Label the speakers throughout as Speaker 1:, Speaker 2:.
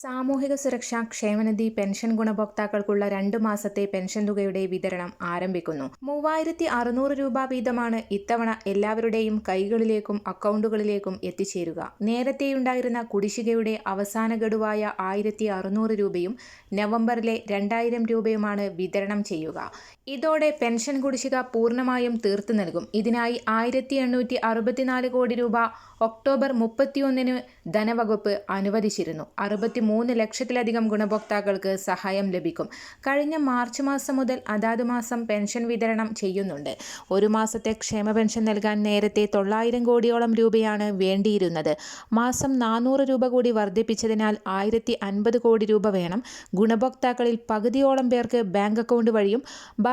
Speaker 1: സാമൂഹിക സുരക്ഷാ ക്ഷേമനിധി പെൻഷൻ ഗുണഭോക്താക്കൾക്കുള്ള രണ്ടു മാസത്തെ പെൻഷൻ തുകയുടെ വിതരണം ആരംഭിക്കുന്നു. മൂവായിരത്തി അറുന്നൂറ് രൂപ വീതമാണ് ഇത്തവണ എല്ലാവരുടെയും കൈകളിലേക്കും അക്കൗണ്ടുകളിലേക്കും എത്തിച്ചേരുക. നേരത്തെയുണ്ടായിരുന്ന കുടിശ്ശികയുടെ അവസാന ഗഡുവായ ആയിരത്തി അറുന്നൂറ് രൂപയും നവംബറിലെ രണ്ടായിരം രൂപയുമാണ് വിതരണം ചെയ്യുക. ഇതോടെ പെൻഷൻ കുടിശ്ശിക പൂർണമായും തീർത്തു നൽകും. ഇതിനായി ആയിരത്തി എണ്ണൂറ്റി അറുപത്തിനാല് കോടി രൂപ ഒക്ടോബർ മുപ്പത്തിയൊന്നിന് ധനവകുപ്പ് അനുവദിച്ചിരുന്നു. അറുപത്തി മൂന്ന് ലക്ഷത്തിലധികം ഗുണഭോക്താക്കൾക്ക് സഹായം ലഭിക്കും. കഴിഞ്ഞ മാർച്ച് മാസം മുതൽ അതാത് മാസം പെൻഷൻ വിതരണം ചെയ്യുന്നുണ്ട്. ഒരു മാസത്തെ ക്ഷേമ പെൻഷൻ നൽകാൻ നേരത്തെ തൊള്ളായിരം കോടിയോളം രൂപയാണ് വേണ്ടിയിരുന്നത്. മാസം നാനൂറ് രൂപ കൂടി വർദ്ധിപ്പിച്ചതിനാൽ ആയിരത്തി അൻപത് കോടി രൂപ വേണം ഗുണഭോക്താക്കളിൽ പകുതിയോളം പേർക്ക് ബാങ്ക് അക്കൗണ്ട് വഴിയും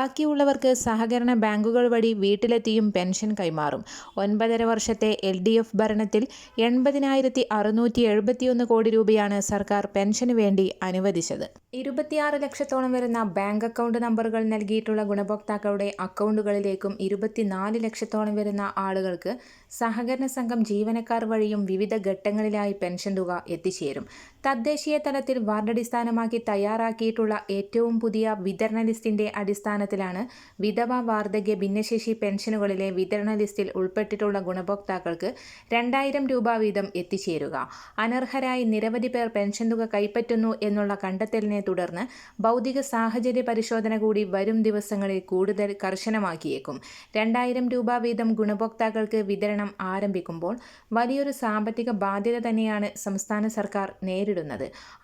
Speaker 1: ബാക്കിയുള്ളവർക്ക് സഹകരണ ബാങ്കുകൾ വഴി വീട്ടിലെത്തിയും പെൻഷൻ കൈമാറും. ഒൻപതര വർഷത്തെ എൽ ഡി എഫ് ഭരണത്തിൽ എൺപതിനായിരത്തി അറുന്നൂറ്റി എഴുപത്തിയൊന്ന് കോടി രൂപയാണ് സർക്കാർ പെൻഷന് വേണ്ടി അനുവദിച്ചത്. ഇരുപത്തിയാറ് ലക്ഷത്തോളം വരുന്ന ബാങ്ക് അക്കൗണ്ട് നമ്പറുകൾ നൽകിയിട്ടുള്ള ഗുണഭോക്താക്കളുടെ അക്കൗണ്ടുകളിലേക്കും ഇരുപത്തിനാല് ലക്ഷത്തോളം വരുന്ന ആളുകൾക്ക് സഹകരണ സംഘം ജീവനക്കാർ വഴിയും വിവിധ ഘട്ടങ്ങളിലായി പെൻഷൻ തുക എത്തിച്ചേരും. തദ്ദേശീയ തലത്തിൽ വാർഡടിസ്ഥാനമാക്കി തയ്യാറാക്കിയിട്ടുള്ള ഏറ്റവും പുതിയ വിതരണ ലിസ്റ്റിന്റെ അടിസ്ഥാനത്തിലാണ് വിധവ വാർദ്ധക്യ ഭിന്നശേഷി പെൻഷനുകളിലെ വിതരണ ലിസ്റ്റിൽ ഉൾപ്പെട്ടിട്ടുള്ള ഗുണഭോക്താക്കൾക്ക് രണ്ടായിരം രൂപ വീതം എത്തിച്ചേരുക. അനർഹരായി നിരവധി പേർ പെൻഷൻ തുക കൈപ്പറ്റുന്നു എന്നുള്ള കണ്ടെത്തലിനെ തുടർന്ന് ഭൗതിക സാഹചര്യ പരിശോധന കൂടി വരും ദിവസങ്ങളിൽ കൂടുതൽ കർശനമാക്കിയേക്കും. രണ്ടായിരം രൂപ വീതം ഗുണഭോക്താക്കൾക്ക് വിതരണം ആരംഭിക്കുമ്പോൾ വലിയൊരു സാമ്പത്തിക ബാധ്യത തന്നെയാണ് സംസ്ഥാന സർക്കാർ നേരിടുന്നത്.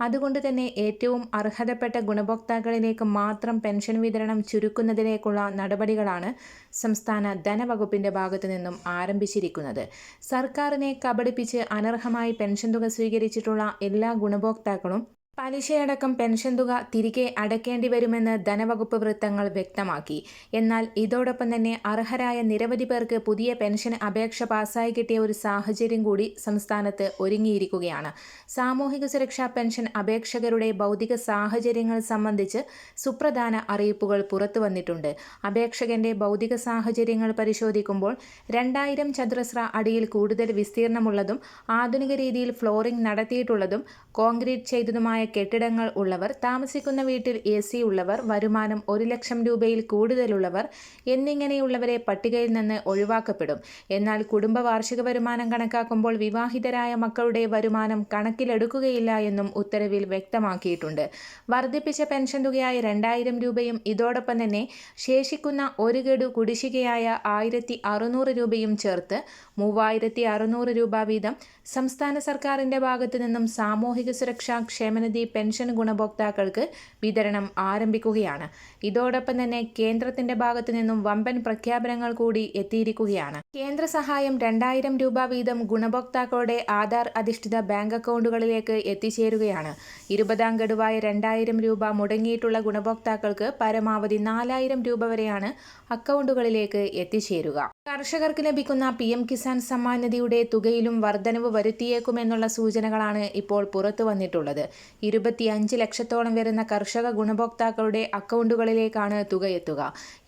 Speaker 1: അതുകൊണ്ട് തന്നെ ഏറ്റവും അർഹതപ്പെട്ട ഗുണഭോക്താക്കളിലേക്ക് മാത്രം പെൻഷൻ വിതരണം ചുരുക്കുന്നതിലേക്കുള്ള നടപടികളാണ് സംസ്ഥാന ധനവകുപ്പിന്റെ ഭാഗത്തു നിന്നും ആരംഭിച്ചിരിക്കുന്നത്. സർക്കാരിനെ കബളിപ്പിച്ച് അനർഹമായി പെൻഷൻ തുക സ്വീകരിച്ചിട്ടുള്ള എല്ലാ ഗുണഭോക്താക്കളും പലിശയടക്കം പെൻഷൻ തുക തിരികെ അടയ്ക്കേണ്ടി വരുമെന്ന് ധനവകുപ്പ് വൃത്തങ്ങൾ വ്യക്തമാക്കി. എന്നാൽ ഇതോടൊപ്പം തന്നെ അർഹരായ നിരവധി പേർക്ക് പുതിയ പെൻഷൻ അപേക്ഷ പാസ്സായി കിട്ടിയ ഒരു സാഹചര്യം കൂടി സംസ്ഥാനത്ത് ഒരുങ്ങിയിരിക്കുകയാണ്. സാമൂഹിക സുരക്ഷാ പെൻഷൻ അപേക്ഷകരുടെ ഭൗതിക സാഹചര്യങ്ങൾ സംബന്ധിച്ച് സുപ്രധാന അറിയിപ്പുകൾ പുറത്തു വന്നിട്ടുണ്ട്. അപേക്ഷകന്റെ ഭൗതിക സാഹചര്യങ്ങൾ പരിശോധിക്കുമ്പോൾ രണ്ടായിരം ചതുരശ്ര അടിയിൽ കൂടുതൽ വിസ്തീർണമുള്ളതും ആധുനിക രീതിയിൽ ഫ്ലോറിംഗ് നടത്തിയിട്ടുള്ളതും കോൺക്രീറ്റ് ചെയ്തതുമായ കെട്ടിടങ്ങൾ ഉള്ളവർ താമസിക്കുന്ന വീട്ടിൽ എ സി ഉള്ളവർ വരുമാനം ഒരു ലക്ഷം രൂപയിൽ കൂടുതലുള്ളവർ എന്നിങ്ങനെയുള്ളവരെ പട്ടികയിൽ നിന്ന് ഒഴിവാക്കപ്പെടും. എന്നാൽ കുടുംബ വാർഷിക വരുമാനം കണക്കാക്കുമ്പോൾ വിവാഹിതരായ മക്കളുടെ വരുമാനം കണക്കിലെടുക്കുകയില്ല എന്നും ഉത്തരവിൽ വ്യക്തമാക്കിയിട്ടുണ്ട്. വർദ്ധിപ്പിച്ച പെൻഷൻ തുകയായ രണ്ടായിരം രൂപയും ഇതോടൊപ്പം തന്നെ ശേഷിക്കുന്ന ഒരു ഗഡു കുടിശ്ശികയായ ആയിരത്തി അറുന്നൂറ് രൂപയും ചേർത്ത് മൂവായിരത്തി അറുന്നൂറ് രൂപ വീതം സംസ്ഥാന സർക്കാരിന്റെ ഭാഗത്തു നിന്നും സാമൂഹിക സുരക്ഷാ ക്ഷേമനിധി നിധി പെൻഷൻ ഗുണഭോക്താക്കൾക്ക് വിതരണം ആരംഭിക്കുകയാണ്. ഇതോടൊപ്പം തന്നെ കേന്ദ്രത്തിന്റെ ഭാഗത്തു നിന്നും വമ്പൻ പ്രഖ്യാപനങ്ങൾ കൂടി എത്തിയിരിക്കുകയാണ്. കേന്ദ്ര സഹായം രണ്ടായിരം രൂപ വീതം ഗുണഭോക്താക്കളുടെ ആധാർ അധിഷ്ഠിത ബാങ്ക് അക്കൗണ്ടുകളിലേക്ക് എത്തിച്ചേരുകയാണ്. ഇരുപതാം ഗഡുവായ രണ്ടായിരം രൂപ മുടങ്ങിയിട്ടുള്ള ഗുണഭോക്താക്കൾക്ക് പരമാവധി നാലായിരം രൂപ വരെയാണ് അക്കൗണ്ടുകളിലേക്ക് എത്തിച്ചേരുക. കർഷകർക്ക് ലഭിക്കുന്ന പി എം കിസാൻ സമ്മാൻ നിധിയുടെ തുകയിലും വർധനവ് വരുത്തിയേക്കുമെന്നുള്ള സൂചനകളാണ് ഇപ്പോൾ പുറത്തു വന്നിട്ടുള്ളത്. ഇരുപത്തിയഞ്ച് ലക്ഷത്തോളം വരുന്ന കർഷക ഗുണഭോക്താക്കളുടെ അക്കൗണ്ടുകളിലേക്കാണ് തുക എത്തുക.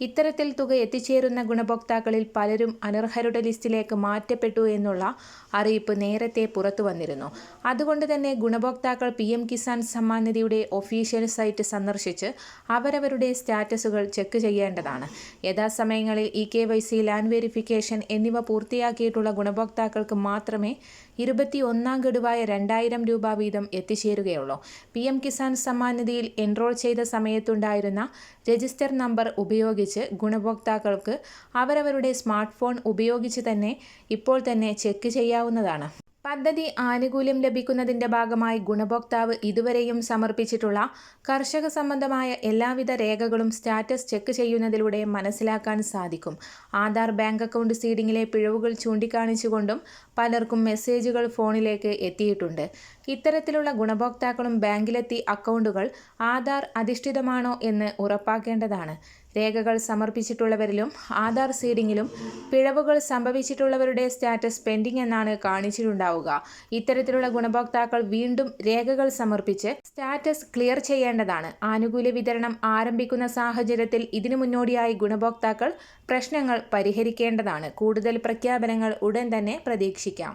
Speaker 1: ഇത്തരത്തിൽ തുക എത്തിച്ചേരുന്ന ഗുണഭോക്താക്കളിൽ പലരും അനർഹരുടെ ലിസ്റ്റിലേക്ക് മാറ്റപ്പെട്ടു എന്നുള്ള അറിയിപ്പ് നേരത്തെ പുറത്തു വന്നിരുന്നു. അതുകൊണ്ട് തന്നെ ഗുണഭോക്താക്കൾ പി എം കിസാൻ സമ്മാൻ നിധിയുടെ ഒഫീഷ്യൽ സൈറ്റ് സന്ദർശിച്ച് അവരവരുടെ സ്റ്റാറ്റസുകൾ ചെക്ക് ചെയ്യേണ്ടതാണ്. യഥാസമയങ്ങളിൽ E K Y C land verification എന്നിവ പൂർത്തിയാക്കിയിട്ടുള്ള ഗുണഭോക്താക്കൾക്ക് മാത്രമേ ഇരുപത്തി ഒന്നാം ഗഡുവായ രണ്ടായിരം രൂപ വീതം എത്തിച്ചേരുകയുള്ളൂ. പി എം കിസാൻ സമ്മാൻ നിധിയിൽ എൻറോൾ ചെയ്ത സമയത്തുണ്ടായിരുന്ന രജിസ്റ്റർ നമ്പർ ഉപയോഗിച്ച് ഗുണഭോക്താക്കൾക്ക് അവരവരുടെ സ്മാർട്ട് ഫോൺ ഉപയോഗിച്ച് തന്നെ ഇപ്പോൾ തന്നെ ചെക്ക് ചെയ്യാവുന്നതാണ്. പദ്ധതി ആനുകൂല്യം ലഭിക്കുന്നതിന്റെ ഭാഗമായി ഗുണഭോക്താവ് ഇതുവരെയും സമർപ്പിച്ചിട്ടുള്ള കർഷക സംബന്ധമായ എല്ലാവിധ രേഖകളും സ്റ്റാറ്റസ് ചെക്ക് ചെയ്യുന്നതിലൂടെ മനസ്സിലാക്കാൻ സാധിക്കും. ആധാർ ബാങ്ക് അക്കൗണ്ട് സീഡിങ്ങിലെ പിഴവുകൾ ചൂണ്ടിക്കാണിച്ചുകൊണ്ടും പലർക്കും മെസ്സേജുകൾ ഫോണിലേക്ക് എത്തിയിട്ടുണ്ട്. ഇത്തരത്തിലുള്ള ഗുണഭോക്താക്കളും ബാങ്കിലെത്തി അക്കൗണ്ടുകൾ ആധാർ അധിഷ്ഠിതമാണോ എന്ന് ഉറപ്പാക്കേണ്ടതാണ്. രേഖകൾ സമർപ്പിച്ചിട്ടുള്ളവരിലും ആധാർ സീഡിങ്ങിലും പിഴവുകൾ സംഭവിച്ചിട്ടുള്ളവരുടെ സ്റ്റാറ്റസ് പെൻഡിംഗ് എന്നാണ് കാണിച്ചിട്ടുണ്ടാവുക. ഇത്തരത്തിലുള്ള ഗുണഭോക്താക്കൾ വീണ്ടും രേഖകൾ സമർപ്പിച്ച് സ്റ്റാറ്റസ് ക്ലിയർ ചെയ്യേണ്ടതാണ്. ആനുകൂല്യ വിതരണം ആരംഭിക്കുന്ന സാഹചര്യത്തിൽ ഇതിനു മുന്നോടിയായി ഗുണഭോക്താക്കൾ പ്രശ്നങ്ങൾ പരിഹരിക്കേണ്ടതാണ്. കൂടുതൽ പ്രഖ്യാപനങ്ങൾ ഉടൻ തന്നെ പ്രതീക്ഷിക്കാം.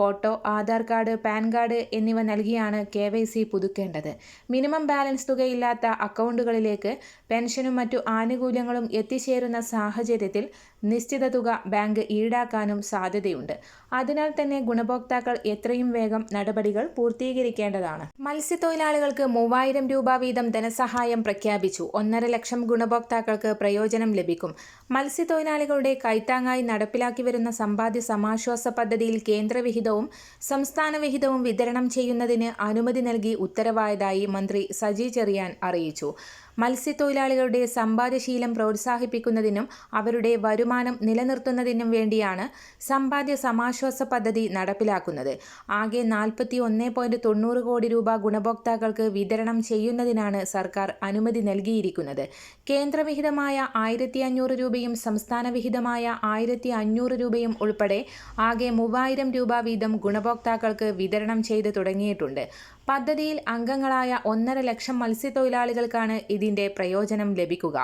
Speaker 1: Photo Aadhaar card PAN card എന്നിവ നൽകിയാണ് കെ പുതുക്കേണ്ടത്. മിനിമം ബാലൻസ് തുകയില്ലാത്ത അക്കൗണ്ടുകളിലേക്ക് പെൻഷനും മറ്റു ആനുകൂല്യങ്ങളും എത്തിച്ചേരുന്ന സാഹചര്യത്തിൽ നിശ്ചിത തുക ബാങ്ക് ഈടാക്കാനും സാധ്യതയുണ്ട്. അതിനാൽ തന്നെ ഗുണഭോക്താക്കൾ എത്രയും വേഗം നടപടികൾ പൂർത്തീകരിക്കേണ്ടതാണ്. മത്സ്യത്തൊഴിലാളികൾക്ക് മൂവായിരം രൂപ വീതം ധനസഹായം പ്രഖ്യാപിച്ചു. ഒന്നര ലക്ഷം ഗുണഭോക്താക്കൾക്ക് പ്രയോജനം ലഭിക്കും. മത്സ്യത്തൊഴിലാളികളുടെ കൈത്താങ്ങായി നടപ്പിലാക്കി വരുന്ന സമ്പാദ്യ സമാശ്വാസ പദ്ധതിയിൽ കേന്ദ്രവിഹിതവും സംസ്ഥാന വിഹിതവും വിതരണം ചെയ്യുന്നതിന് അനുമതി നൽകി ഉത്തരവായതായി മന്ത്രി സജി ചെറിയാൻ അറിയിച്ചു. മത്സ്യത്തൊഴിലാളികളുടെ സമ്പാദ്യശീലം പ്രോത്സാഹിപ്പിക്കുന്നതിനും അവരുടെ വരുമാനം നിലനിർത്തുന്നതിനും വേണ്ടിയാണ് സമ്പാദ്യ സമാശ്വാസ പദ്ധതി നടപ്പിലാക്കുന്നത്. ആകെ നാൽപ്പത്തി ഒന്ന് പോയിന്റ് തൊണ്ണൂറ് കോടി രൂപ ഗുണഭോക്താക്കൾക്ക് വിതരണം ചെയ്യുന്നതിനാണ് സർക്കാർ അനുമതി നൽകിയിരിക്കുന്നത്. കേന്ദ്രവിഹിതമായ ആയിരത്തി അഞ്ഞൂറ് രൂപയും സംസ്ഥാന വിഹിതമായ ആയിരത്തി അഞ്ഞൂറ് രൂപയും ഉൾപ്പെടെ ആകെ മൂവായിരം രൂപ വീതം ഗുണഭോക്താക്കൾക്ക് വിതരണം ചെയ്ത് തുടങ്ങിയിട്ടുണ്ട്. പദ്ധതിയിൽ അംഗങ്ങളായ ഒന്നര ലക്ഷം മത്സ്യത്തൊഴിലാളികൾക്കാണ് ഇതിന്റെ പ്രയോജനം ലഭിക്കുക.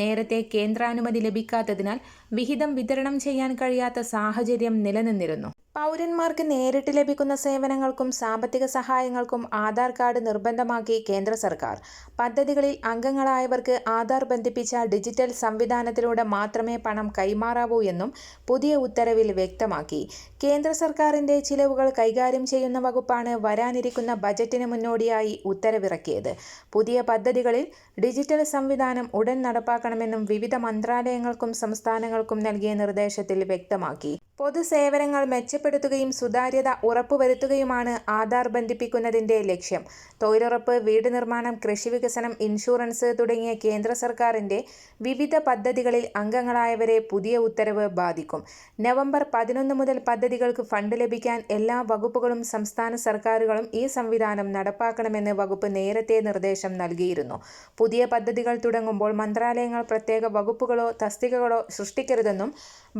Speaker 1: നേരത്തെ കേന്ദ്രാനുമതി ലഭിക്കാത്തതിനാൽ വിഹിതം വിതരണം ചെയ്യാൻ കഴിയാത്ത സാഹചര്യം നിലനിന്നിരുന്നു. പൗരന്മാർക്ക് നേരിട്ട് ലഭിക്കുന്ന സേവനങ്ങൾക്കും സാമ്പത്തിക സഹായങ്ങൾക്കും ആധാർ കാർഡ് നിർബന്ധമാക്കി കേന്ദ്ര സർക്കാർ. പദ്ധതികളിൽ അംഗങ്ങളായവർക്ക് ആധാർ ബന്ധിപ്പിച്ച ഡിജിറ്റൽ സംവിധാനത്തിലൂടെ മാത്രമേ പണം കൈമാറാവൂ എന്നും പുതിയ ഉത്തരവിൽ വ്യക്തമാക്കി. കേന്ദ്ര സർക്കാരിന്റെ ചിലവുകൾ കൈകാര്യം ചെയ്യുന്ന വകുപ്പാണ് വരാനിരിക്കുന്ന ബജറ്റിന് മുന്നോടിയായി ഉത്തരവിറക്കിയത്. പുതിയ പദ്ധതികളിൽ ഡിജിറ്റൽ സംവിധാനം ഉടൻ നടപ്പാക്കണമെന്നും വിവിധ മന്ത്രാലയങ്ങൾക്കും സംസ്ഥാനങ്ങൾക്കും നൽകിയ നിർദ്ദേശത്തിൽ വ്യക്തമാക്കി. പൊതുസേവനങ്ങൾ മെച്ചപ്പെടുത്തുകയും സുതാര്യത ഉറപ്പുവരുത്തുകയുമാണ് ആധാർ ബന്ധിപ്പിക്കുന്നതിന്റെ ലക്ഷ്യം. തൊഴിലുറപ്പ് വീട് നിർമ്മാണം കൃഷി വികസനം ഇൻഷുറൻസ് തുടങ്ങിയ കേന്ദ്ര സർക്കാരിന്റെ വിവിധ പദ്ധതികളിൽ അംഗങ്ങളായവരെ പുതിയ ഉത്തരവ് ബാധിക്കും. നവംബർ പതിനൊന്ന് മുതൽ പദ്ധതികൾക്ക് ഫണ്ട് ലഭിക്കാൻ എല്ലാ വകുപ്പുകളും സംസ്ഥാന സർക്കാരുകളും ഈ സംവിധാനം നടപ്പാക്കണമെന്ന് വകുപ്പ് നേരത്തെ നിർദ്ദേശം നൽകിയിരുന്നു. പുതിയ പദ്ധതികൾ തുടങ്ങുമ്പോൾ മന്ത്രാലയങ്ങൾ പ്രത്യേക വകുപ്പുകളോ തസ്തികകളോ സൃഷ്ടിക്കരുതെന്നും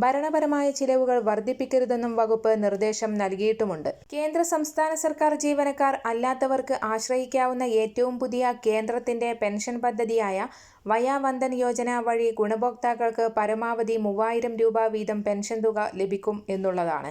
Speaker 1: ഭരണപരമായ ചിലവുകൾ വർദ്ധിപ്പിക്കരുതെന്നും വകുപ്പ് നിർദ്ദേശം നൽകിയിട്ടുമുണ്ട്. കേന്ദ്ര സംസ്ഥാന സർക്കാർ ജീവനക്കാർ അല്ലാത്തവർക്ക് ആശ്രയിക്കാവുന്ന ഏറ്റവും പുതിയ കേന്ദ്രത്തിന്റെ പെൻഷൻ പദ്ധതിയായ വയാവന്ദൻ യോജന വഴി ഗുണഭോക്താക്കൾക്ക് പരമാവധി മൂവായിരം രൂപ വീതം പെൻഷൻ തുക ലഭിക്കും എന്നുള്ളതാണ്.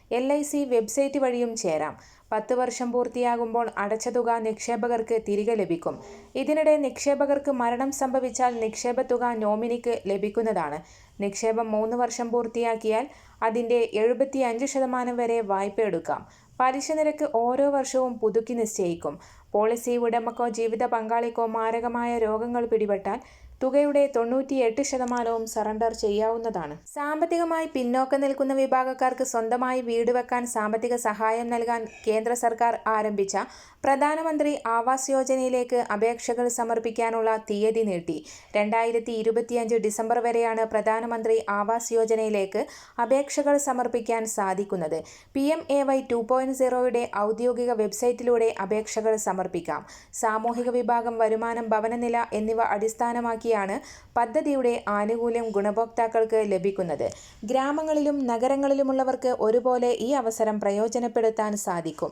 Speaker 1: എൽ ഐ സി വെബ്സൈറ്റ് വഴിയും ചേരാം. പത്ത് വർഷം പൂർത്തിയാകുമ്പോൾ അടച്ച തുക നിക്ഷേപകർക്ക് തിരികെ ലഭിക്കും. ഇതിനിടെ നിക്ഷേപകർക്ക് മരണം സംഭവിച്ചാൽ നിക്ഷേപ തുക നോമിനിക്ക് ലഭിക്കുന്നതാണ്. നിക്ഷേപം മൂന്ന് വർഷം പൂർത്തിയാക്കിയാൽ അതിന്റെ എഴുപത്തി അഞ്ച് ശതമാനം വരെ വായ്പ എടുക്കാം പലിശ നിരക്ക് ഓരോ വർഷവും പുതുക്കി നിശ്ചയിക്കും. പോളിസി ഉടമക്കോ ജീവിത പങ്കാളിക്കോ മാരകമായ രോഗങ്ങൾ പിടിപെട്ടാൽ തുകയുടെ തൊണ്ണൂറ്റിയെട്ട് ശതമാനവും സറണ്ടർ ചെയ്യാവുന്നതാണ്. സാമ്പത്തികമായി പിന്നോക്കം നിൽക്കുന്ന വിഭാഗക്കാർക്ക് സ്വന്തമായി വീട് വെക്കാൻ സാമ്പത്തിക സഹായം നൽകാൻ കേന്ദ്ര സർക്കാർ ആരംഭിച്ച പ്രധാനമന്ത്രി ആവാസ് യോജനയിലേക്ക് അപേക്ഷകൾ സമർപ്പിക്കാനുള്ള തീയതി നീട്ടി. രണ്ടായിരത്തി ഇരുപത്തിയഞ്ച് ഡിസംബർ വരെയാണ് പ്രധാനമന്ത്രി ആവാസ് യോജനയിലേക്ക് അപേക്ഷകൾ സമർപ്പിക്കാൻ സാധിക്കുന്നത്. P M A Y two point സീറോയുടെ ഔദ്യോഗിക വെബ്സൈറ്റിലൂടെ അപേക്ഷകൾ സമർപ്പിക്കാം. സാമൂഹിക വിഭാഗം വരുമാനം ഭവനനില എന്നിവ അടിസ്ഥാനമാക്കിയാണ് പദ്ധതിയുടെ ആനുകൂല്യം ഗുണഭോക്താക്കൾക്ക് ലഭിക്കുന്നത്. ഗ്രാമങ്ങളിലും നഗരങ്ങളിലുമുള്ളവർക്ക് ഒരുപോലെ ഈ അവസരം പ്രയോജനപ്പെടുത്താൻ സാധിക്കും.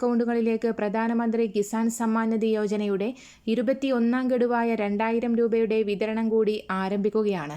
Speaker 1: അക്കൗണ്ടുകളിലേക്ക് പ്രധാനമന്ത്രി കിസാൻ സമ്മാൻ നിധി യോജനയുടെ ഇരുപത്തിയൊന്നാം ഗഡുവായ രണ്ടായിരം രൂപയുടെ വിതരണം കൂടി ആരംഭിക്കുകയാണ്.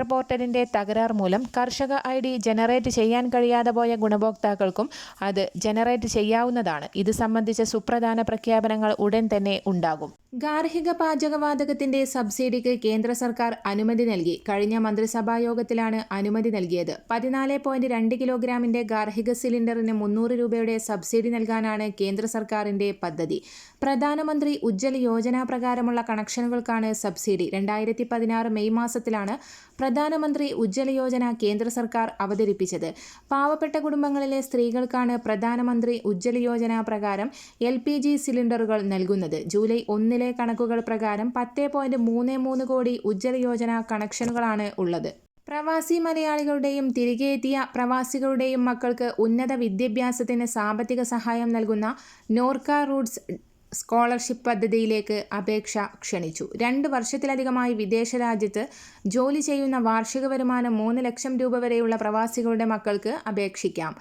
Speaker 1: പോർട്ടലിന്റെ തകരാർ മൂലം കർഷക ഐ ഡി ജനറേറ്റ് ചെയ്യാൻ കഴിയാതെ പോയ ഗുണഭോക്താക്കൾക്കും അത് ജനറേറ്റ് ചെയ്യാവുന്നതാണ്. ഇത് സംബന്ധിച്ച സുപ്രധാന പ്രഖ്യാപനങ്ങൾ ഉടൻ തന്നെ ഉണ്ടാകും. ഗാർഹിക പാചകവാതകത്തിന്റെ സബ്സിഡിക്ക് കേന്ദ്ര സർക്കാർ അനുമതി നൽകി. കഴിഞ്ഞ മന്ത്രിസഭാ യോഗത്തിലാണ് അനുമതി നൽകിയത്. പതിനാല് പോയിന്റ് രണ്ട് കിലോഗ്രാമിന്റെ ഗാർഹിക സിലിണ്ടറിന് മുന്നൂറ് രൂപയുടെ സബ്സിഡി നൽകാനാണ് കേന്ദ്ര സർക്കാരിന്റെ പദ്ധതി. പ്രധാനമന്ത്രി ഉജ്ജൽ യോജന പ്രകാരമുള്ള കണക്ഷനുകൾക്കാണ് സബ്സിഡി. രണ്ടായിരത്തി പതിനാറ് മെയ് മാസത്തിലാണ് പ്രധാനമന്ത്രി ഉജ്ജ്വല യോജന കേന്ദ്ര സർക്കാർ അവതരിപ്പിച്ചത്. പാവപ്പെട്ട കുടുംബങ്ങളിലെ സ്ത്രീകൾക്കാണ് പ്രധാനമന്ത്രി ഉജ്ജ്വല യോജന പ്രകാരം എൽ പി ജി സിലിണ്ടറുകൾ നൽകുന്നത്. ജൂലൈ ഒന്നിലെ കണക്കുകൾ പ്രകാരം പത്ത് പോയിന്റ് മൂന്ന് മൂന്ന് കോടി ഉജ്ജ്വല യോജന കണക്ഷനുകളാണ് ഉള്ളത്. പ്രവാസി മലയാളികളുടെയും തിരികെ എത്തിയ പ്രവാസികളുടെയും മക്കൾക്ക് ഉന്നത വിദ്യാഭ്യാസത്തിന് സാമ്പത്തിക സഹായം നൽകുന്ന നോർക്ക റൂട്ട്സ് സ്കോളർഷിപ്പ് പദ്ധതിയിലേക്ക് അപേക്ഷ ക്ഷണിച്ചു. രണ്ട് വർഷത്തിലധികമായി വിദേശ രാജ്യത്ത് ജോലി ചെയ്യുന്ന വാർഷിക വരുമാനം മൂന്ന് ലക്ഷം രൂപ വരെയുള്ള പ്രവാസികളുടെ മക്കൾക്ക് അപേക്ഷിക്കാം.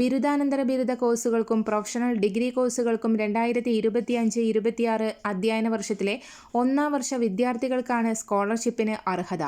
Speaker 1: ബിരുദാനന്തര ബിരുദ കോഴ്സുകൾക്കും പ്രൊഫഷണൽ ഡിഗ്രി കോഴ്സുകൾക്കും രണ്ടായിരത്തി ഇരുപത്തിയഞ്ച് ഇരുപത്തിയാറ് അധ്യയന വർഷത്തിലെ ഒന്നാം വർഷ വിദ്യാർത്ഥികൾക്കാണ് സ്കോളർഷിപ്പിന് അർഹത.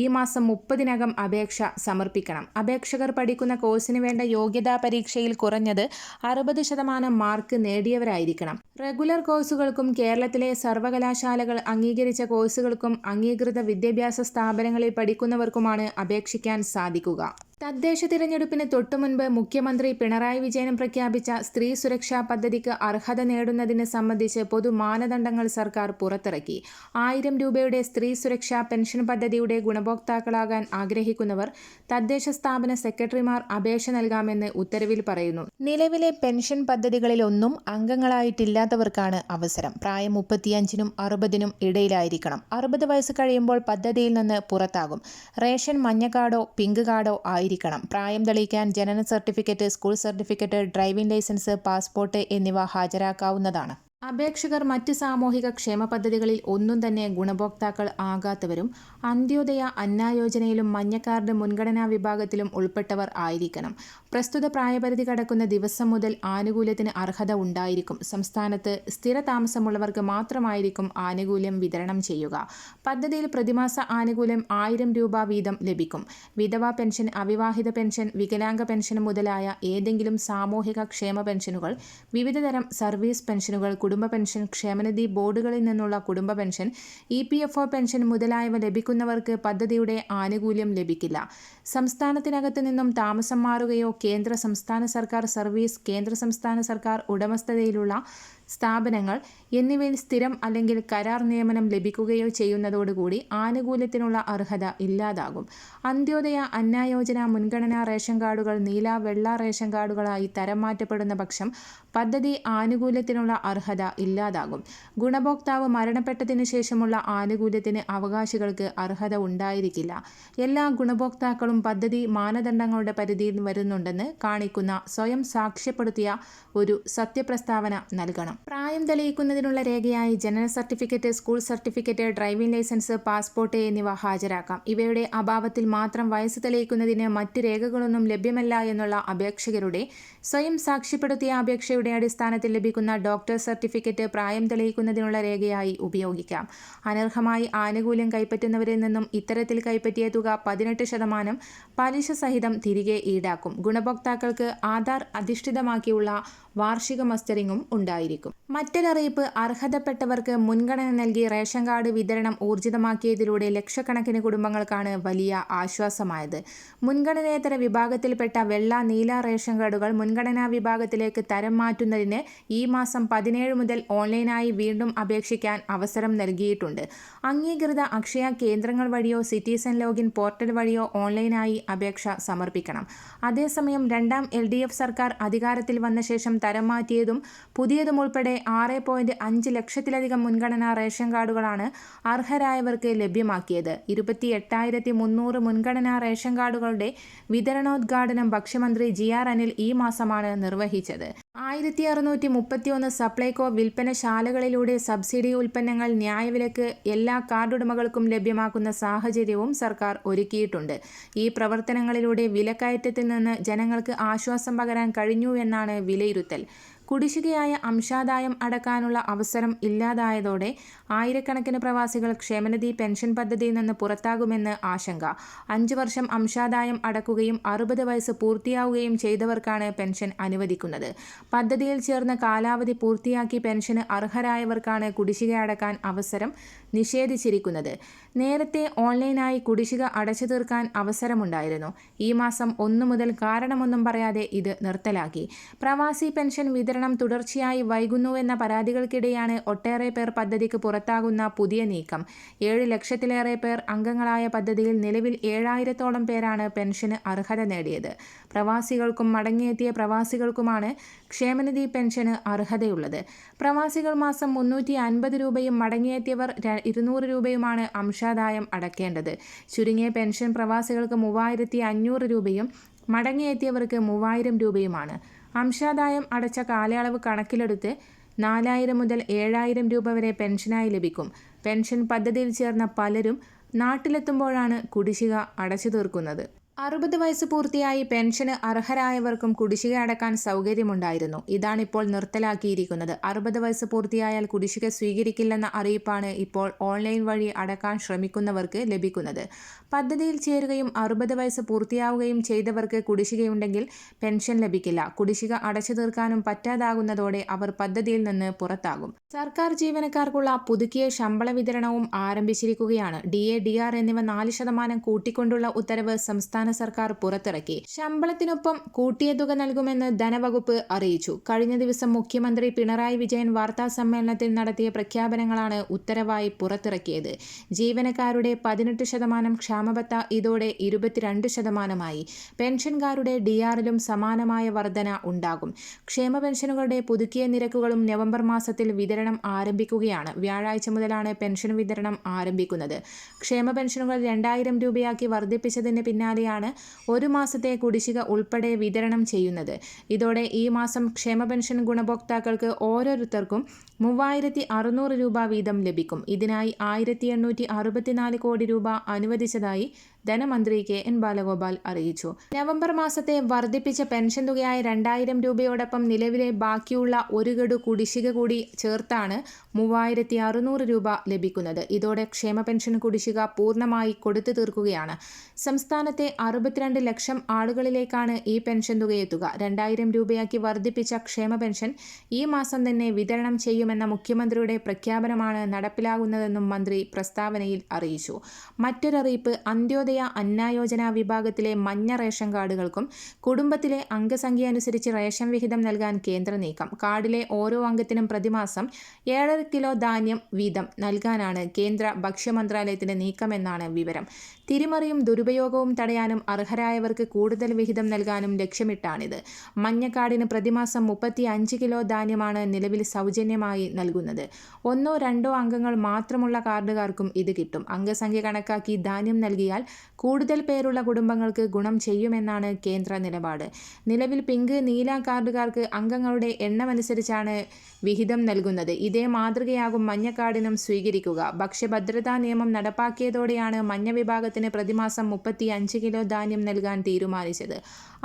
Speaker 1: ഈ മാസം മുപ്പതിനകം അപേക്ഷ സമർപ്പിക്കണം. അപേക്ഷകർ പഠിക്കുന്ന കോഴ്സിന് വേണ്ട യോഗ്യതാ പരീക്ഷയിൽ കുറഞ്ഞത് അറുപത് ശതമാനം മാർക്ക് നേടിയവരായിരിക്കണം. റെഗുലർ കോഴ്സുകൾക്കും കേരളത്തിലെ സർവകലാശാലകൾ അംഗീകരിച്ച കോഴ്സുകൾക്കും അംഗീകൃത വിദ്യാഭ്യാസ സ്ഥാപനങ്ങളിൽ പഠിക്കുന്നവർക്കുമാണ് അപേക്ഷിക്കാൻ സാധിക്കുക. തദ്ദേശ തിരഞ്ഞെടുപ്പിന് തൊട്ടുമുൻപ് മുഖ്യമന്ത്രി പിണറായി വിജയൻ പ്രഖ്യാപിച്ച സ്ത്രീ സുരക്ഷാ പദ്ധതിക്ക് അർഹത നേടുന്നതിന് സംബന്ധിച്ച് പൊതു മാനദണ്ഡങ്ങൾ സർക്കാർ പുറത്തിറക്കി. ആയിരം രൂപയുടെ സ്ത്രീ സുരക്ഷാ പെൻഷൻ പദ്ധതിയുടെ ഗുണഭോക്താക്കളാകാൻ ആഗ്രഹിക്കുന്നവർ തദ്ദേശ സ്ഥാപന സെക്രട്ടറിമാർ അപേക്ഷ നൽകാമെന്ന് ഉത്തരവിൽ പറയുന്നു. നിലവിലെ പെൻഷൻ പദ്ധതികളിലൊന്നും അംഗങ്ങളായിട്ടില്ലാത്തവർക്കാണ് അവസരം. പ്രായം മുപ്പത്തിയഞ്ചിനും അറുപതിനും ഇടയിലായിരിക്കണം. അറുപത് വയസ്സ് കഴിയുമ്പോൾ പദ്ധതിയിൽ നിന്ന് പുറത്താകും. റേഷൻ മഞ്ഞ കാർഡോ പിങ്ക് കാർഡോ ആയിരിക്കണം. പ്രായം തെളിയിക്കാൻ ജനന certificate school certificate driving licence passport എന്നിവ ഹാജരാക്കാവുന്നതാണ്. അപേക്ഷകർ മറ്റ് സാമൂഹിക ക്ഷേമ പദ്ധതികളിൽ ഒന്നും തന്നെ ഗുണഭോക്താക്കൾ ആകാത്തവരും അന്ത്യോദയ അന്നായോജനയിലും മഞ്ഞക്കാർഡ് മുൻഗണനാ വിഭാഗത്തിലും ഉൾപ്പെട്ടവർ ആയിരിക്കണം. പ്രസ്തുത പ്രായപരിധി കടക്കുന്ന ദിവസം മുതൽ ആനുകൂല്യത്തിന് അർഹത ഉണ്ടായിരിക്കും. സംസ്ഥാനത്ത് സ്ഥിര താമസമുള്ളവർക്ക് മാത്രമായിരിക്കും ആനുകൂല്യം വിതരണം ചെയ്യുക. പദ്ധതിയിൽ പ്രതിമാസ ആനുകൂല്യം ആയിരം രൂപ വീതം ലഭിക്കും. വിധവാ പെൻഷൻ അവിവാഹിത പെൻഷൻ വികലാംഗ പെൻഷൻ മുതലായ ഏതെങ്കിലും സാമൂഹിക ക്ഷേമ പെൻഷനുകൾ വിവിധതരം സർവീസ് പെൻഷനുകൾ കുടുംബ പെൻഷൻ ക്ഷേമനിധി ബോർഡുകളിൽ നിന്നുള്ള കുടുംബ pension E P F O pension മുതലായവ ലഭിക്കുന്നവർക്ക് പദ്ധതിയുടെ ആനുകൂല്യം ലഭിക്കില്ല. സംസ്ഥാനത്തിനകത്ത് നിന്നും താമസം മാറുകയോ കേന്ദ്ര സംസ്ഥാന സർക്കാർ സർവീസ് കേന്ദ്ര സംസ്ഥാന സർക്കാർ ഉടമസ്ഥതയിലുള്ള സ്ഥാപനങ്ങൾ എന്നിവയിൽ സ്ഥിരം അല്ലെങ്കിൽ കരാർ നിയമനം ലഭിക്കുകയോ ചെയ്യുന്നതോടുകൂടി ആനുകൂല്യത്തിനുള്ള അർഹത ഇല്ലാതാകും. അന്ത്യോദയ അന്നായോജന മുൻഗണനാ റേഷൻ കാർഡുകൾ നീല വെള്ള റേഷൻ കാർഡുകളായി തരം മാറ്റപ്പെടുന്ന പക്ഷം പദ്ധതി ആനുകൂല്യത്തിനുള്ള അർഹത ഇല്ലാതാകും. ഗുണഭോക്താവ് മരണപ്പെട്ടതിന് ശേഷമുള്ള ആനുകൂല്യത്തിന് അവകാശികൾക്ക് അർഹത ഉണ്ടായിരിക്കില്ല. എല്ലാ ഗുണഭോക്താക്കളും പദ്ധതി മാനദണ്ഡങ്ങളുടെ പരിധിയിൽ വരുന്നുണ്ടെന്ന് കാണിക്കുന്ന സ്വയം സാക്ഷ്യപ്പെടുത്തിയ ഒരു സത്യപ്രസ്താവന നൽകണം. പ്രായം തെളിയിക്കുന്നതിനുള്ള രേഖയായി ജനന certificate school certificate driving licence passport എന്നിവ ഹാജരാക്കാം. ഇവയുടെ അഭാവത്തിൽ മാത്രം വയസ്സ് തെളിയിക്കുന്നതിന് മറ്റ് രേഖകളൊന്നും ലഭ്യമല്ല എന്നുള്ള അപേക്ഷകരുടെ സ്വയം സാക്ഷ്യപ്പെടുത്തിയ അപേക്ഷയുടെ അടിസ്ഥാനത്തിൽ ലഭിക്കുന്ന ഡോക്ടർ സർട്ടിഫിക്കറ്റ് പ്രായം തെളിയിക്കുന്നതിനുള്ള രേഖയായി ഉപയോഗിക്കാം. അനർഹമായി ആനുകൂല്യം കൈപ്പറ്റുന്നവരിൽ നിന്നും ഇത്തരത്തിൽ കൈപ്പറ്റിയ തുക പതിനെട്ട് ശതമാനം പലിശ സഹിതം തിരികെ ഈടാക്കും. ഗുണഭോക്താക്കൾക്ക് ആധാർ അധിഷ്ഠിതമാക്കിയുള്ള വാർഷിക മസ്റ്ററിംഗും ഉണ്ടായിരിക്കും. മറ്റൊരറിയിപ്പ് അർഹതപ്പെട്ടവർക്ക് മുൻഗണന നൽകി റേഷൻ കാർഡ് വിതരണം ഊർജിതമാക്കിയതിലൂടെ ലക്ഷക്കണക്കിന് കുടുംബങ്ങൾക്കാണ് വലിയ ആശ്വാസമായത്. മുൻഗണനേതര വിഭാഗത്തിൽപ്പെട്ട വെള്ള നീല റേഷൻ കാർഡുകൾ മുൻഗണനാ വിഭാഗത്തിലേക്ക് തരം മാറ്റുന്നതിന് ഈ മാസം പതിനേഴ് മുതൽ ഓൺലൈനായി വീണ്ടും അപേക്ഷിക്കാൻ അവസരം നൽകിയിട്ടുണ്ട്. അംഗീകൃത അക്ഷയ കേന്ദ്രങ്ങൾ വഴിയോ സിറ്റിസൺ ലോഗിൻ പോർട്ടൽ വഴിയോ ഓൺലൈനായി അപേക്ഷ സമർപ്പിക്കണം. അതേസമയം രണ്ടാം എൽ സർക്കാർ അധികാരത്തിൽ വന്ന ശേഷം തരം മാറ്റിയതും പുതിയതും ഉൾപ്പെടെ ആറ് പോയിന്റ് അഞ്ച് ലക്ഷത്തിലധികം മുൻഗണനാ റേഷൻ കാർഡുകളാണ് അർഹരായവർക്ക് ലഭ്യമാക്കിയത്. ഇരുപത്തി എട്ടായിരത്തി മുന്നൂറ് മുൻഗണനാ റേഷൻ കാർഡുകളുടെ വിതരണോദ്ഘാടനം ഭക്ഷ്യമന്ത്രി ജി ആർ അനിൽ ഈ മാസമാണ് നിർവഹിച്ചത്. ആയിരത്തി അറുന്നൂറ്റി മുപ്പത്തിയൊന്ന് സപ്ലൈകോ വിൽപ്പനശാലകളിലൂടെ സബ്സിഡി ഉൽപ്പന്നങ്ങൾ ന്യായവിലക്ക് എല്ലാ കാർഡുടമകൾക്കും ലഭ്യമാക്കുന്ന സാഹചര്യവും സർക്കാർ ഒരുക്കിയിട്ടുണ്ട്. ഈ പ്രവർത്തനങ്ങളിലൂടെ വിലക്കയറ്റത്തിൽ നിന്ന് ജനങ്ങൾക്ക് ആശ്വാസം പകരാൻ കഴിഞ്ഞു എന്നാണ് വിലയിരുത്തൽ. Hostel. കുടിശ്ശികയായ അംശാദായം അടക്കാനുള്ള അവസരം ഇല്ലാതായതോടെ ആയിരക്കണക്കിന് പ്രവാസികൾ ക്ഷേമനിധി പെൻഷൻ പദ്ധതിയിൽ നിന്ന് പുറത്താകുമെന്ന് ആശങ്ക. അഞ്ചു വർഷം അംശാദായം അടക്കുകയും അറുപത് വയസ്സ് പൂർത്തിയാവുകയും ചെയ്തവർക്കാണ് പെൻഷൻ അനുവദിക്കുന്നത്. പദ്ധതിയിൽ ചേർന്ന കാലാവധി പൂർത്തിയാക്കി പെൻഷന് അർഹരായവർക്കാണ് കുടിശ്ശിക അടക്കാൻ അവസരം നിഷേധിച്ചിരിക്കുന്നത്. നേരത്തെ ഓൺലൈനായി കുടിശ്ശിക അടച്ചു തീർക്കാൻ അവസരമുണ്ടായിരുന്നു. ഈ മാസം ഒന്നു മുതൽ കാരണമൊന്നും പറയാതെ ഇത് നിർത്തലാക്കി. പ്രവാസി പെൻഷൻ വിതരണം തുടർച്ചയായി വൈകുന്നുവെന്ന പരാതികൾക്കിടെയാണ് ഒട്ടേറെ പേർ പദ്ധതിക്ക് പുറത്താകുന്ന പുതിയ നീക്കം. ഏഴ് ലക്ഷത്തിലേറെ പേർ അംഗങ്ങളായ പദ്ധതിയിൽ നിലവിൽ ഏഴായിരത്തോളം പേരാണ് പെൻഷന് അർഹത നേടിയത്. പ്രവാസികൾക്കും മടങ്ങിയെത്തിയ പ്രവാസികൾക്കുമാണ് ക്ഷേമനിധി പെൻഷന് അർഹതയുള്ളത്. പ്രവാസികൾ മാസം മുന്നൂറ്റി അൻപത് രൂപയും മടങ്ങിയെത്തിയവർ ഇരുന്നൂറ് രൂപയുമാണ് അംശാദായം അടക്കേണ്ടത്. ചുരുങ്ങിയ പെൻഷൻ പ്രവാസികൾക്ക് മൂവായിരത്തി അഞ്ഞൂറ് രൂപയും മടങ്ങിയെത്തിയവർക്ക് മൂവായിരം രൂപയുമാണ്. അംശാദായം അടച്ച കാലയളവ് കണക്കിലെടുത്ത് നാലായിരം മുതൽ ഏഴായിരം രൂപ വരെ പെൻഷനായി ലഭിക്കും. പെൻഷൻ പദ്ധതിയിൽ ചേർന്ന പലരും നാട്ടിലെത്തുമ്പോഴാണ് കുടിശ്ശിക അടച്ചു തീർക്കുന്നത്. അറുപത് വയസ്സ് പൂർത്തിയായി പെൻഷന് അർഹരായവർക്കും കുടിശ്ശിക അടക്കാൻ സൗകര്യമുണ്ടായിരുന്നു. ഇതാണിപ്പോൾ നിർത്തലാക്കിയിരിക്കുന്നത്. അറുപത് വയസ്സ് പൂർത്തിയായാൽ കുടിശ്ശിക സ്വീകരിക്കില്ലെന്ന അറിയിപ്പാണ് ഇപ്പോൾ ഓൺലൈൻ വഴി അടക്കാൻ ശ്രമിക്കുന്നവർക്ക് ലഭിക്കുന്നത്. പദ്ധതിയിൽ ചേരുകയും അറുപത് വയസ്സ് പൂർത്തിയാവുകയും ചെയ്തവർക്ക് കുടിശ്ശികയുണ്ടെങ്കിൽ പെൻഷൻ ലഭിക്കില്ല. കുടിശ്ശിക അടച്ചു തീർക്കാനും പറ്റാതാകുന്നതോടെ അവർ പദ്ധതിയിൽ നിന്ന് പുറത്താകും. സർക്കാർ ജീവനക്കാർക്കുള്ള പുതുക്കിയ ശമ്പള വിതരണവും ആരംഭിച്ചിരിക്കുകയാണ്. ഡി എ ഡി ആർ എന്നിവ നാല് ശതമാനം കൂട്ടിക്കൊണ്ടുള്ള ഉത്തരവ് സംസ്ഥാന സംസ്ഥാന സർക്കാർ പുറത്തിറക്കി. ശമ്പളത്തിനൊപ്പം കൂട്ടിയ തുക നൽകുമെന്ന് ധനവകുപ്പ് അറിയിച്ചു. കഴിഞ്ഞ ദിവസം മുഖ്യമന്ത്രി പിണറായി വിജയൻ വാർത്താ സമ്മേളനത്തിൽ നടത്തിയ പ്രഖ്യാപനങ്ങളാണ് ഉത്തരവായി പുറത്തിറക്കിയത്. ജീവനക്കാരുടെ പതിനെട്ട് ശതമാനം ക്ഷാമബത്ത ഇതോടെ ഇരുപത്തിരണ്ട് ശതമാനമായി. പെൻഷൻകാരുടെ ഡി ആറിലും സമാനമായ വർധന ഉണ്ടാകും. ക്ഷേമ പെൻഷനുകളുടെ പുതുക്കിയ നിരക്കുകളും നവംബർ മാസത്തിൽ വിതരണം ആരംഭിക്കുകയാണ്. വ്യാഴാഴ്ച മുതലാണ് പെൻഷൻ വിതരണം ആരംഭിക്കുന്നത്. ക്ഷേമ പെൻഷനുകൾ രണ്ടായിരം രൂപയാക്കി വർദ്ധിപ്പിച്ചതിന് പിന്നാലെയാണ് വഴിയാണ് ഒരു മാസത്തെ കുടിശ്ശിക ഉൾപ്പെടെ വിതരണം ചെയ്യുന്നത്. ഇതോടെ ഈ മാസം ക്ഷേമ പെൻഷൻ ഗുണഭോക്താക്കൾക്ക് ഓരോരുത്തർക്കും മൂവായിരത്തി അറുന്നൂറ് രൂപ വീതം ലഭിക്കും. ഇതിനായി ആയിരത്തി എണ്ണൂറ്റി അറുപത്തിനാല് കോടി രൂപ അനുവദിച്ചതായി ധനമന്ത്രി കെ എൻ ബാലഗോപാൽ അറിയിച്ചു. നവംബർ മാസത്തെ വർദ്ധിപ്പിച്ച പെൻഷൻ തുകയായ രണ്ടായിരം രൂപയോടൊപ്പം നിലവിലെ ബാക്കിയുള്ള ഒരു ഗഡു കുടിശ്ശിക കൂടി ചേർത്താണ് മൂവായിരത്തി അറുന്നൂറ് രൂപ ലഭിക്കുന്നത്. ഇതോടെ ക്ഷേമ പെൻഷൻ കുടിശ്ശിക പൂർണമായി കൊടുത്തു തീർക്കുകയാണ്. സംസ്ഥാനത്തെ അറുപത്തിരണ്ട് ലക്ഷം ആളുകളിലേക്കാണ് ഈ പെൻഷൻ തുകയെത്തുക രണ്ടായിരം രൂപയാക്കി വർദ്ധിപ്പിച്ച ക്ഷേമ പെൻഷൻ ഈ മാസം തന്നെ വിതരണം ചെയ്യുമെന്ന മുഖ്യമന്ത്രിയുടെ പ്രഖ്യാപനമാണ് നടപ്പിലാകുന്നതെന്നും മന്ത്രി പ്രസ്താവനയിൽ അറിയിച്ചു. മറ്റൊരറിയിപ്പ് അന്ത്യോദയ അന്നായോജന വിഭാഗത്തിലെ മഞ്ഞ റേഷൻ കാർഡുകൾക്കും കുടുംബത്തിലെ അംഗസംഖ്യ അനുസരിച്ച് റേഷൻ വിഹിതം നൽകാൻ കേന്ദ്ര നീക്കം. കാർഡിലെ ഓരോ അംഗത്തിനും പ്രതിമാസം ഏഴര കിലോ ധാന്യം വീതം നൽകാനാണ് കേന്ദ്ര ഭക്ഷ്യമന്ത്രാലയത്തിന്റെ നീക്കമെന്നാണ് വിവരം. തിരിമറിയും ദുരുപയോഗവും തടയാനും അർഹരായവർക്ക് കൂടുതൽ വിഹിതം നൽകാനും ലക്ഷ്യമിട്ടാണിത്. മഞ്ഞക്കാടിന് പ്രതിമാസം മുപ്പത്തി അഞ്ച് കിലോ ധാന്യമാണ് നിലവിൽ സൗജന്യമായി നൽകുന്നത്. ഒന്നോ രണ്ടോ അംഗങ്ങൾ മാത്രമുള്ള കാർഡുകാർക്കും ഇത് കിട്ടും. അംഗസംഖ്യ കണക്കാക്കി ധാന്യം നൽകിയാൽ കൂടുതൽ പേരുള്ള കുടുംബങ്ങൾക്ക് ഗുണം ചെയ്യുമെന്നാണ് കേന്ദ്ര നിലപാട്. നിലവിൽ പിങ്ക് നീല കാർഡുകാർക്ക് അംഗങ്ങളുടെ എണ്ണമനുസരിച്ചാണ് വിഹിതം നൽകുന്നത്. ഇതേ മാതൃകയാകും മഞ്ഞ കാർഡിനും സ്വീകരിക്കുക. ഭക്ഷ്യഭദ്രതാ നിയമം നടപ്പാക്കിയതോടെയാണ് മഞ്ഞ വിഭാഗത്തിന് പ്രതിമാസം മുപ്പത്തി അഞ്ച് കിലോ ധാന്യം നൽകാൻ തീരുമാനിച്ചത്.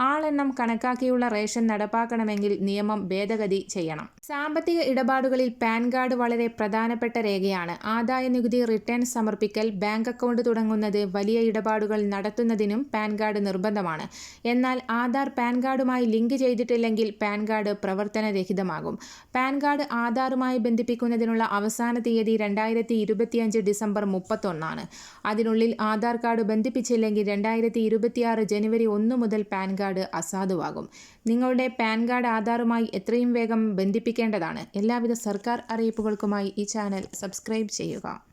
Speaker 1: ആളെണ്ണം കണക്കാക്കിയുള്ള റേഷൻ നടപ്പാക്കണമെങ്കിൽ നിയമം ഭേദഗതി ചെയ്യണം. സാമ്പത്തിക ഇടപാടുകളിൽ പാൻ കാർഡ് വളരെ പ്രധാനപ്പെട്ട രേഖയാണ്. ആദായ നികുതി റിട്ടേൺ സമർപ്പിക്കൽ ബാങ്ക് അക്കൗണ്ട് തുടങ്ങുന്നത് വലിയ ഇടപാടുകൾ നടത്തുന്നതിനും പാൻ കാർഡ് നിർബന്ധമാണ്. എന്നാൽ ആധാർ പാൻ കാർഡുമായി ലിങ്ക് ചെയ്തിട്ടില്ലെങ്കിൽ പാൻ കാർഡ് പ്രവർത്തനരഹിതമാകും. പാൻ കാർഡ് ആധാറുമായി ബന്ധിപ്പിക്കുന്നതിനുള്ള അവസാന തീയതി രണ്ടായിരത്തി ഇരുപത്തിയഞ്ച് ഡിസംബർ മുപ്പത്തൊന്നാണ്. അതിനുള്ളിൽ ആധാർ കാർഡ് ബന്ധിപ്പിച്ചില്ലെങ്കിൽ രണ്ടായിരത്തി ഇരുപത്തിയാറ് ജനുവരി ഒന്ന് മുതൽ പാൻ കാർഡ് അസാധുവാകും. നിങ്ങളുടെ പാൻ കാർഡ് ആധാറുമായി എത്രയും വേഗം ബന്ധിപ്പിക്കേണ്ടതാണ്. എല്ലാവിധ സർക്കാർ അറിയിപ്പുകൾക്കുമായി ഈ ചാനൽ സബ്സ്ക്രൈബ് ചെയ്യുക.